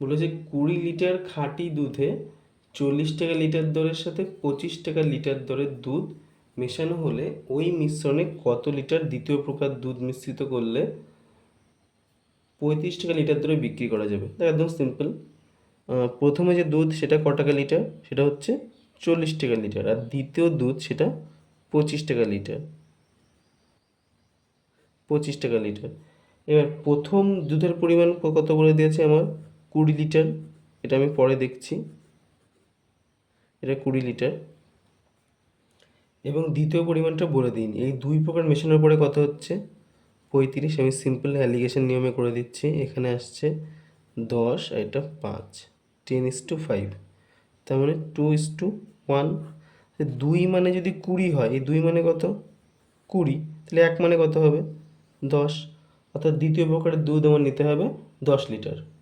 বলেছে কুড়ি লিটার খাঁটি দুধে চল্লিশ টাকা লিটার দরের সাথে পঁচিশ টাকা লিটার দরের দুধ মেশানো হলে ওই মিশ্রণে কত লিটার দ্বিতীয় প্রকার দুধ মিশ্রিত করলে পঁয়ত্রিশ টাকা লিটার দরে বিক্রি করা যাবে? একদম সিম্পল প্রথমে যে দুধ, সেটা ক টাকা লিটার? সেটা হচ্ছে চল্লিশ টাকা লিটার। আর দ্বিতীয় দুধ, সেটা পঁচিশ টাকা লিটার। পঁচিশ টাকা লিটার। এবার প্রথম দুধের পরিমাণ কত বলে দিয়েছে আমার? কুড়ি লিটার, এটা আমি পরে দেখছি। এটা কুড়ি লিটার। এবং দ্বিতীয় পরিমাণটা বলে দিন এই দুই প্রকার মেশানোর পরে কত হচ্ছে। পঁয়ত্রিশ, আমি সিম্পল অ্যালিগেশন নিয়মে করে দিচ্ছি। এখানে আসছে দশ আর এটা পাঁচ। টেন ইস টু ফাইভ তার মানে টু ইস টু ওয়ান দুই মানে যদি কুড়ি হয়, এই দুই মানে কত? কুড়ি। তাহলে এক মানে কত হবে? দশ। অর্থাৎ দ্বিতীয় প্রকারের দুধ আমার নিতে হবে দশ লিটার।